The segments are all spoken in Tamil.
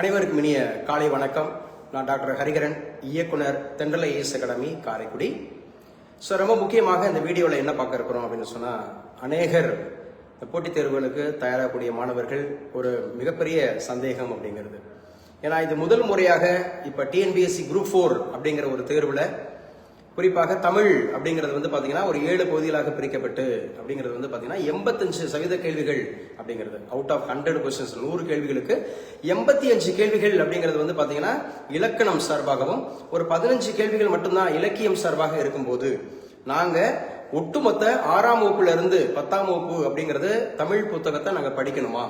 அனைவருக்கும் இனிய காலை வணக்கம். நான் டாக்டர் ஹரிகரன் இயக்குனர் தென்றல இயேசு அகாடமி காரைக்குடி. ஸோ ரொம்ப முக்கியமாக இந்த வீடியோவில் என்ன பார்க்க இருக்கிறோம் அப்படின்னு சொன்னால் அநேகர் இந்த போட்டித் தேர்வுகளுக்கு தயாராகக்கூடிய மாணவர்கள் ஒரு மிகப்பெரிய சந்தேகம் அப்படிங்கிறது. ஏன்னா இது முதல் முறையாக இப்போ டிஎன்பிஎஸ்சி குரூப் ஃபோர் அப்படிங்கிற ஒரு தேர்வில் குறிப்பாக தமிழ் அப்படிங்கிறது வந்து பார்த்தீங்கன்னா ஒரு ஏழு பகுதிகளாக பிரிக்கப்பட்டு அப்படிங்கிறது வந்து பார்த்தீங்கன்னா எண்பத்தஞ்சு சதவீத கேள்விகள் அப்படிங்கிறது. அவுட் ஆஃப் ஹண்ட்ரட் கொஸ்டின்ஸ் நூறு கேள்விகளுக்கு எண்பத்தி அஞ்சு கேள்விகள் அப்படிங்கிறது வந்து பார்த்தீங்கன்னா இலக்கணம் சார்பாகவும் ஒரு பதினஞ்சு கேள்விகள் மட்டும்தான் இலக்கியம் சார்பாக இருக்கும்போது நாங்கள் ஒட்டுமொத்த ஆறாம் வகுப்புல இருந்து பத்தாம் வகுப்பு அப்படிங்கிறது தமிழ் புத்தகத்தை நாங்கள் படிக்கணுமா?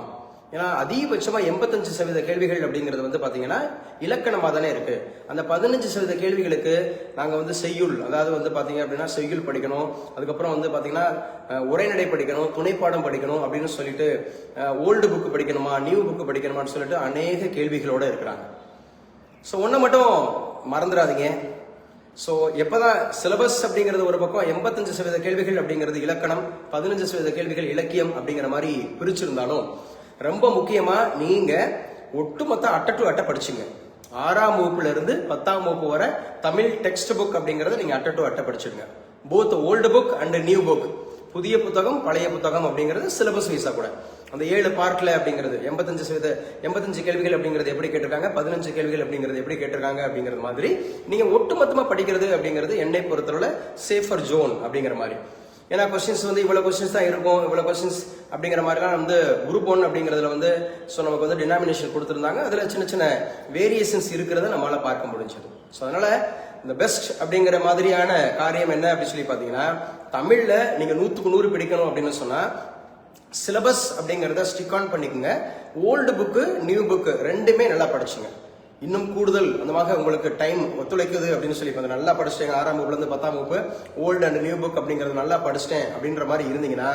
ஏன்னா அதிகபட்சமாக எண்பத்தஞ்சு சதவீத கேள்விகள் அப்படிங்கிறது வந்து பார்த்தீங்கன்னா இலக்கணமாக தானே இருக்கு. அந்த பதினஞ்சு சதவீத கேள்விகளுக்கு நாங்கள் வந்து செய்யுள் அதாவது வந்து பார்த்தீங்க அப்படின்னா செய்யுள் படிக்கணும் அதுக்கப்புறம் வந்து பார்த்தீங்கன்னா உரைநடை படிக்கணும் துணைப்பாடம் படிக்கணும் அப்படின்னு சொல்லிட்டு ஓல்டு புக்கு படிக்கணுமா நியூ புக்கு படிக்கணுமான்னு சொல்லிட்டு அநேக கேள்விகளோடு இருக்கிறாங்க. ஸோ ஒன்று மட்டும் மறந்துடாதீங்க. ஸோ எப்போதான் சிலபஸ் அப்படிங்கிறது ஒரு பக்கம் எண்பத்தஞ்சு சதவீத கேள்விகள் அப்படிங்கிறது இலக்கணம் பதினஞ்சு சதவீத கேள்விகள் இலக்கியம் அப்படிங்கிற மாதிரி பிரிச்சிருந்தாலும் ரொம்ப முக்கியமாக நீங்கள் ஒட்டுமொத்த அட்டை டு அட்டை படிச்சுங்க. ஆறாம் வகுப்புல இருந்து பத்தாம் வகுப்பு வர தமிழ் டெக்ஸ்ட் புக் அப்படிங்கறத நீங்க அட்டை டு அட்டை படிச்சிருங்க. Both old book and new book புதிய புத்தகம் பழைய புத்தகம் அப்படிங்கிறது சிலபஸ் வைஸா கூட. அந்த ஏழு பார்ட்ல அப்படிங்கிறது எண்பத்தஞ்சு சதவீத எண்பத்தஞ்சு கேள்விகள் அப்படிங்கிறது எப்படி கேட்டிருக்காங்க பதினஞ்சு கேள்விகள் அப்படிங்கிறது எப்படி கேட்டிருக்காங்க அப்படிங்கிறது மாதிரி நீங்க ஒட்டுமொத்தமா படிக்கிறது அப்படிங்கிறது என்னை பொறுத்தளவுல சேஃபர் ஜோன் அப்படிங்கிற மாதிரி. ஏன்னா கொஸ்டின்ஸ் வந்து இவ்வளோ கொஸ்டின்ஸ் தான் இருக்கும் இவ்வளோ கொஸ்டின்ஸ் அப்படிங்கிற மாதிரிலாம் வந்து குரூப் ஒன் அப்படிங்கிறதுல வந்து ஸோ நமக்கு வந்து டினாமினேஷன் கொடுத்துருந்தாங்க. அதில் சின்ன சின்ன வேரியேஷன்ஸ் இருக்கிறத நம்மளால் பார்க்க முடிஞ்சது. ஸோ அதனால் இந்த பெஸ்ட் அப்படிங்கிற மாதிரியான காரியம் என்ன அப்படின்னு சொல்லி பார்த்தீங்கன்னா தமிழில் நீங்கள் நூற்றுக்கு நூறு பிடிக்கணும் அப்படின்னு சொன்னால் சிலபஸ் அப்படிங்கிறத ஸ்டிக் ஆன் பண்ணிக்கோங்க. ஓல்டு புக்கு நியூ புக்கு ரெண்டுமே நல்லா படிச்சுங்க. இன்னும் கூடுதல் அந்த மாதிரி உங்களுக்கு டைம் ஒத்துழைக்குது அப்படின்னு சொல்லி இப்போ நல்லா படிச்சிட்டேங்க ஆறாம் வகுப்புலேருந்து பத்தாம் வகுப்பு ஓல்டு அண்ட் நியூ புக் அப்படிங்கிறது நல்லா படிச்சிட்டேன் அப்படின்ற மாதிரி இருந்தீங்கன்னா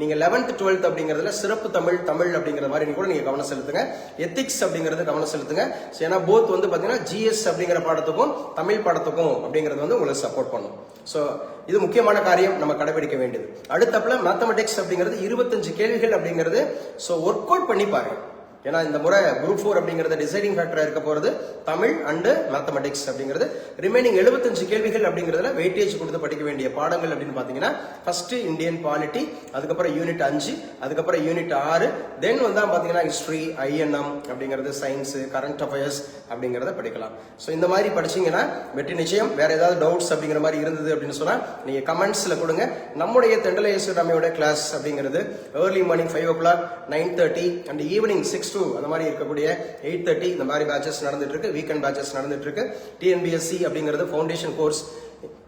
நீங்கள் லெவன்த் டுவெல்த் அப்படிங்கிறதுல சிறப்பு தமிழ் தமிழ் அப்படிங்கிற மாதிரி கூட நீங்கள் கவனம் செலுத்துங்க. எத்திக்ஸ் அப்படிங்கிறது கவனம் செலுத்துங்க. ஏன்னா போத் வந்து பார்த்தீங்கன்னா ஜிஎஸ் அப்படிங்கிற பாடத்துக்கும் தமிழ் பாடத்துக்கும் அப்படிங்கிறது வந்து உங்களுக்கு சப்போர்ட் பண்ணும். ஸோ இது முக்கியமான காரியம். நம்ம கடைபிடிக்க வேண்டியது. அடுத்தப்பல மேத்தமெட்டிக்ஸ் அப்படிங்கிறது இருபத்தஞ்சு கேள்விகள் அப்படிங்கிறது ஸோ ஒர்க் அவுட் பண்ணி பாருங்க. ஏன்னா இந்த முறை குரூப் ஃபோர் அப்படிங்கிறது டிசைடிங் ஃபேக்டராக இருக்க போகிறது தமிழ் அண்டு மேத்தமெட்டிக்ஸ் அப்படிங்கிறது. ரிமைனிங் 75 கேள்விகள் அப்படிங்கிறதுல வெயிட்டேஜ் கொடுத்து படிக்க வேண்டிய பாடங்கள் அப்படின்னு பார்த்தீங்கன்னா ஃபர்ஸ்ட் இந்தியன் பாலிட்டி அதுக்கப்புறம் யூனிட் அஞ்சு அதுக்கப்புறம் யூனிட் ஆறு தென் வந்து பார்த்தீங்கன்னா ஹிஸ்ட்ரி ஐஎன்எம் அப்படிங்கிறது சயின்ஸு கரண்ட் அஃபேர்ஸ் அப்படிங்கிறத படிக்கலாம். ஸோ இந்த மாதிரி படிச்சீங்கன்னா வெற்றி நிச்சயம். வேற ஏதாவது டவுட்ஸ் அப்படிங்கிற மாதிரி இருந்தது அப்படின்னு சொன்னால் நீங்கள் கமெண்ட்ஸில் கொடுங்க. நம்முடைய தெண்டலை அம்மையோட கிளாஸ் அப்படிங்கிறது early morning five o'clock nine thirty and evening six to அந்த மாதிரி இருக்கக்கூடிய எயிட் தேர்ட்டி இந்த மாதிரி பேச்சஸ் நடந்துட்டு இருக்கு வீக்கெண்ட் பேச்சஸ் நடந்துட்டு இருக்கு டிஎன்பிஎஸ்சி அப்படிங்கிறது ஃபவுண்டேஷன் கோர்ஸ்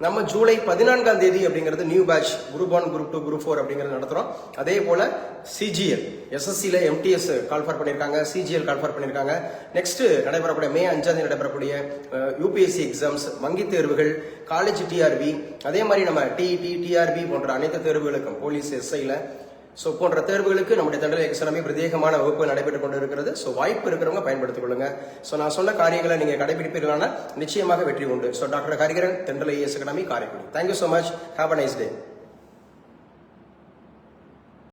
நம்ம ஜூலை பதினான்காம் தேதி அப்படிங்கிறது new batch group one group two group four அப்படிங்கிறது நடத்துறோம். அதே போல சிஜிஎல் எஸ்எஸ்சியில் எம்டிஎஸ் கால்ஃபர் பண்ணியிருக்காங்க சிஜிஎல் கால்ஃபர் பண்ணியிருக்காங்க நெக்ஸ்ட் நடைபெறக்கூடிய மே அஞ்சாம் தேதி நடைபெறக்கூடிய யூபிஎஸ்சி எக்ஸாம்ஸ் வங்கி தேர்வுகள் காலேஜ் டிஆர்பி அதே மாதிரி நம்ம டிஇடி டிஆர்பி போன்ற அனைத்து தேர்வுகளுக்கும் போலீஸ் எஸ்ஐல ஸோ போன்ற தேர்வுகளுக்கு நம்முடைய தண்டனை எக்ஸாமி பிரத்யேகமான வகுப்பு நடைபெற்றுக் கொண்டு இருக்கிறது ஸோ வாய்ப்பு இருக்கிறவங்க பயன்படுத்திக் கொள்ளுங்க ஸோ நான் சொன்ன காரியங்களை நீங்க கடைபிடிப்பீர்களான நிச்சயமாக வெற்றி உண்டு. So doctor Hariharan Thendral IAS academy Karaikudi. Thank you so much have a nice day